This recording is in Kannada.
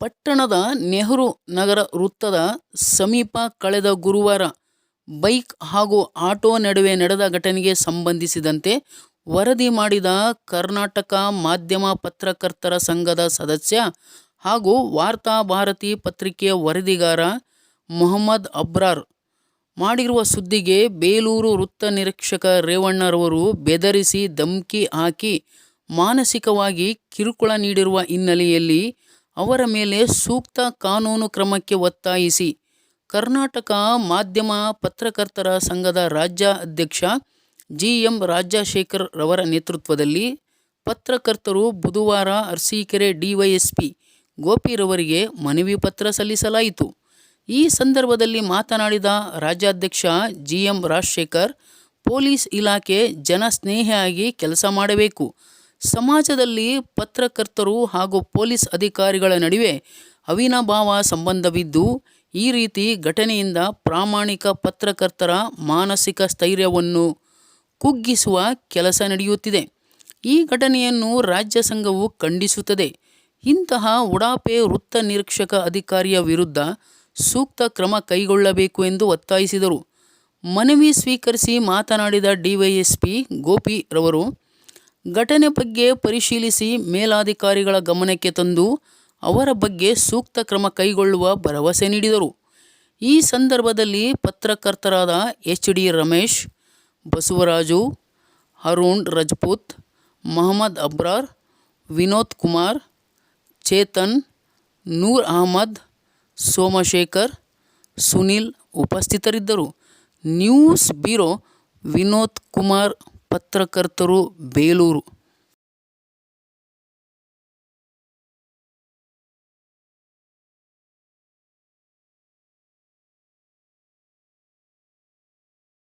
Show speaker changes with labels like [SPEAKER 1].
[SPEAKER 1] ಪಟ್ಟಣದ ನೆಹರು ನಗರ ವೃತ್ತದ ಸಮೀಪ ಕಳೆದ ಗುರುವಾರ ಬೈಕ್ ಹಾಗೂ ಆಟೋ ನಡುವೆ ನಡೆದ ಘಟನೆಗೆ ಸಂಬಂಧಿಸಿದಂತೆ ವರದಿ ಮಾಡಿದ ಕರ್ನಾಟಕ ಮಾಧ್ಯಮ ಪತ್ರಕರ್ತರ ಸಂಘದ ಸದಸ್ಯ ಹಾಗೂ ವಾರ್ತಾಭಾರತಿ ಪತ್ರಿಕೆಯ ವರದಿಗಾರ ಮೊಹಮ್ಮದ್ ಅಬ್ರಾರ್ ಮಾಡಿರುವ ಸುದ್ದಿಗೆ ಬೇಲೂರು ವೃತ್ತ ನಿರೀಕ್ಷಕ ರೇವಣ್ಣರವರು ಬೆದರಿಸಿ ಧಮ್ಕಿ ಹಾಕಿ ಮಾನಸಿಕವಾಗಿ ಕಿರುಕುಳ ನೀಡಿರುವ ಹಿನ್ನೆಲೆಯಲ್ಲಿ ಅವರ ಮೇಲೆ ಸೂಕ್ತ ಕಾನೂನು ಕ್ರಮಕ್ಕೆ ಒತ್ತಾಯಿಸಿ. ಕರ್ನಾಟಕ ಮಾಧ್ಯಮ ಪತ್ರಕರ್ತರ ಸಂಘದ ರಾಜ್ಯ ಅಧ್ಯಕ್ಷ ಜಿ ಎಂ ರಾಜಶೇಖರ್ ರವರ ನೇತೃತ್ವದಲ್ಲಿ ಪತ್ರಕರ್ತರು ಬುಧವಾರ ಅರಸೀಕೆರೆ ಡಿವೈಎಸ್ಪಿ ಗೋಪಿರವರಿಗೆ ಮನವಿ ಪತ್ರ ಸಲ್ಲಿಸಲಾಯಿತು. ಈ ಸಂದರ್ಭದಲ್ಲಿ ಮಾತನಾಡಿದ ರಾಜ್ಯಾಧ್ಯಕ್ಷ ಜಿ ಎಂ ರಾಜಶೇಖರ್, ಪೊಲೀಸ್ ಇಲಾಖೆ ಜನಸ್ನೇಹಿಯಾಗಿ ಕೆಲಸ ಮಾಡಬೇಕು. ಸಮಾಜದಲ್ಲಿ ಪತ್ರಕರ್ತರು ಹಾಗೂ ಪೊಲೀಸ್ ಅಧಿಕಾರಿಗಳ ನಡುವೆ ಅವಿನಾಭಾವ ಸಂಬಂಧವಿದ್ದು, ಈ ರೀತಿ ಘಟನೆಯಿಂದ ಪ್ರಾಮಾಣಿಕ ಪತ್ರಕರ್ತರ ಮಾನಸಿಕ ಸ್ಥೈರ್ಯವನ್ನು ಕುಗ್ಗಿಸುವ ಕೆಲಸ ನಡೆಯುತ್ತಿದೆ. ಈ ಘಟನೆಯನ್ನು ರಾಜ್ಯ ಸಂಘವು ಖಂಡಿಸುತ್ತದೆ. ಇಂತಹ ಉಡಾಪೆ ವೃತ್ತ ನಿರೀಕ್ಷಕ ಅಧಿಕಾರಿಯ ವಿರುದ್ಧ ಸೂಕ್ತ ಕ್ರಮ ಕೈಗೊಳ್ಳಬೇಕು ಎಂದು ಒತ್ತಾಯಿಸಿದರು. ಮನವಿ ಸ್ವೀಕರಿಸಿ ಮಾತನಾಡಿದ ಡಿವೈಎಸ್ಪಿ ಗೋಪಿ ರವರು ಘಟನೆ ಬಗ್ಗೆ ಪರಿಶೀಲಿಸಿ ಮೇಲಾಧಿಕಾರಿಗಳ ಗಮನಕ್ಕೆ ತಂದು ಅವರ ಬಗ್ಗೆ ಸೂಕ್ತ ಕ್ರಮ ಕೈಗೊಳ್ಳುವ ಭರವಸೆ ನೀಡಿದರು. ಈ ಸಂದರ್ಭದಲ್ಲಿ ಪತ್ರಕರ್ತರಾದ ಎಚ್ ಡಿ ರಮೇಶ್, ಬಸವರಾಜು, ಅರುಣ್ ರಜಪೂತ್, ಮಹಮ್ಮದ್ ಅಬ್ರಾರ್, ವಿನೋದ್ ಕುಮಾರ್, ಚೇತನ್, ನೂರ್ ಅಹಮದ್, ಸೋಮಶೇಖರ್, ಸುನಿಲ್ ಉಪಸ್ಥಿತರಿದ್ದರು. ನ್ಯೂಸ್ ಬ್ಯೂರೋ ವಿನೋದ್ ಕುಮಾರ್ ಪತ್ರಕರ್ತರು ಬೇಲೂರು.